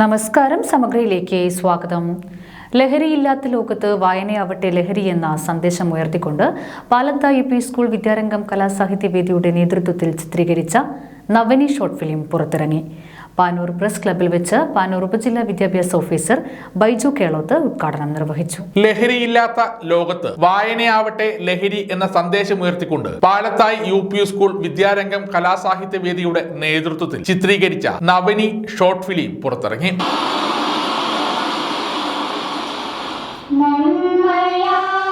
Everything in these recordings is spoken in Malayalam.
നമസ്കാരം സമഗ്രയിലേക്ക് സ്വാഗതം. ലഹരിയില്ലാത്ത ലോകത്ത് വായനയാവട്ടെ ലഹരി എന്ന സന്ദേശം ഉയർത്തിക്കൊണ്ട് പാലത്ത യു പി സ്കൂൾ വിദ്യാരംഗം കലാസാഹിത്യവേദിയുടെ നേതൃത്വത്തിൽ ചിത്രീകരിച്ച നവനി ഷോർട്ട് ഫിലിം പുറത്തിറങ്ങി. പാനൂർ പ്രസ് ക്ലബ്ബിൽ വെച്ച് പാനൂർ ഉപജില്ലാ വിദ്യാഭ്യാസ ഓഫീസർ ബൈജു കേളോത്ത് ഉദ്ഘാടനം നിർവഹിച്ചു. ലഹരിയില്ലാത്ത ലോകത്ത് വായനയാവട്ടെ ലഹരി എന്ന സന്ദേശം ഉയർത്തിക്കൊണ്ട് Palathayi U P school Vidyarangam കലാസാഹിത്യ വേദിയുടെ നേതൃത്വത്തിൽ ചിത്രീകരിച്ച നവനി ഷോർട്ട് ഫിലിം പുറത്തിറങ്ങി. നന്മയാകുന്ന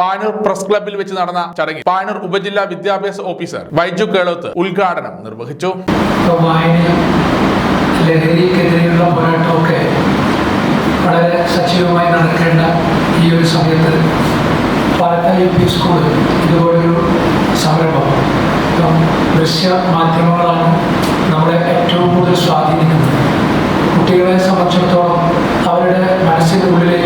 പാനൂർ പ്രസ് ക്ലബ്ബിൽ വെച്ച് നടന്ന ചടങ്ങിൽ പാനൂർ ഉപജില്ലാ വിദ്യാഭ്യാസ ഓഫീസർ വൈജു കേളോത്ത് ഉദ്ഘാടനം നിർവഹിച്ചു. ലഹരിക്കെതിരെയുള്ള പോരാട്ടമൊക്കെ വളരെ സജീവമായി നടക്കേണ്ട ഈ ഒരു സമയത്ത് പാലക്കാട് യു പി സ്കൂൾ ഇതുപോലൊരു സംരംഭം. ഇപ്പം ദൃശ്യ മാധ്യമങ്ങളാണ് നമ്മളെ ഏറ്റവും കൂടുതൽ സ്വാധീനിക്കുന്നത്. കുട്ടികളെ സംബന്ധിച്ചിടത്തോളം അവരുടെ മനസ്സിന്റെ ഉള്ളിലേക്ക്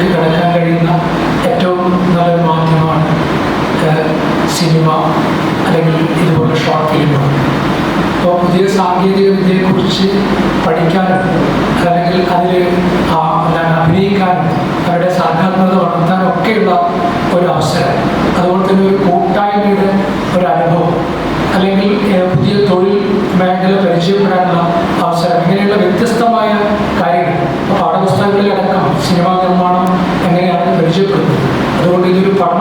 പുതിയ സാങ്കേതിക വിദ്യയെക്കുറിച്ച് പഠിക്കാനും അല്ലെങ്കിൽ അതിൽ അഭിനയിക്കാനും അവരുടെ സർഗാത്മകത വളർത്താനും ഒക്കെയുള്ള ഒരു അവസരം. അതുപോലെ തന്നെ ഒരു കൂട്ടായ്മയുടെ ഒരു അനുഭവം അല്ലെങ്കിൽ പുതിയ തൊഴിൽ മേഖല പരിചയപ്പെടാനുള്ള അവസരം. ഇങ്ങനെയുള്ള വ്യത്യസ്തമായ കാര്യങ്ങൾ. പാഠപുസ്തകങ്ങളിലടക്കം സിനിമാ നിർമ്മാണം എങ്ങനെയാണ് പരിചയപ്പെടുന്നത്? അതുകൊണ്ട് ഇതൊരു പഠന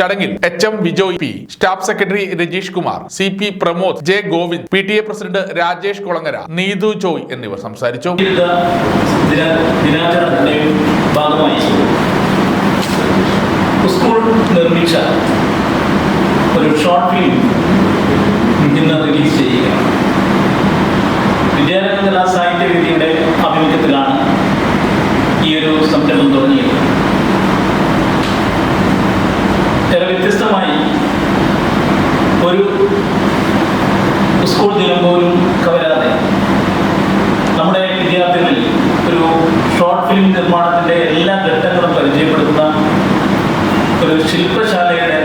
ചടങ്ങിൽ H M Vijoy P staff secretary Rajeesh Kumar C P Pramod J Govind P T A president Rajesh Kulangara Neethu Joy എന്നിവർ സംസാരിച്ചു. സ്കൂൾ നിർമ്മിച്ച ഒരു റിലീസ് ചെയ്യുക ആഭിമുഖ്യത്തിലാണ് ഈ ഒരു സംരംഭം തുടങ്ങിയത് ഏറെ വ്യത്യസ്തമായി ഒരു സ്കൂൾ ദിനം പോലും കവരാതെ നമ്മുടെ വിദ്യാർത്ഥികളിൽ ഒരു ഷോർട്ട് ഫിലിം നിർമ്മാണത്തിന്റെ എല്ലാ ഘട്ടങ്ങളും പരിചയപ്പെടുത്തുന്ന ഒരു ശില്പശാലയുടെ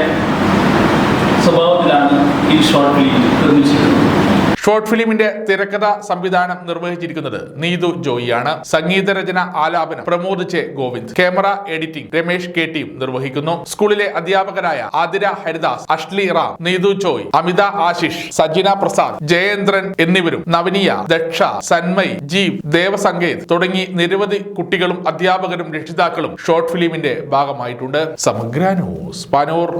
സ്വഭാവത്തിലാണ് ഈ ഷോർട്ട് ഫിലിം നിർമ്മിച്ചിട്ടുള്ളത് ഷോർട്ട് ഫിലിമിന്റെ തിരക്കഥ സംവിധാനം നിർവഹിച്ചിരിക്കുന്നത് നീതു ജോയിയാണ്. സംഗീതരചന ആലാപനം Pramod J Govind. Camera editing Ramesh K ടിയും നിർവഹിക്കുന്നു. സ്കൂളിലെ അധ്യാപകരായ ആതിര ഹരിദാസ് അഷ്ലി റാം നീതു ജോയ് അമിത ആശിഷ് സജിന പ്രസാദ് ജയേന്ദ്രൻ എന്നിവരും നവനിയ ദക്ഷ സന്മയ് ജീവ് ദേവസങ്കേത് തുടങ്ങി നിരവധി കുട്ടികളും അധ്യാപകരും രക്ഷിതാക്കളും ഷോർട്ട് ഫിലിമിന്റെ ഭാഗമായിട്ടുണ്ട്. സമഗ്ര ന്യൂസ് പാനൂർ.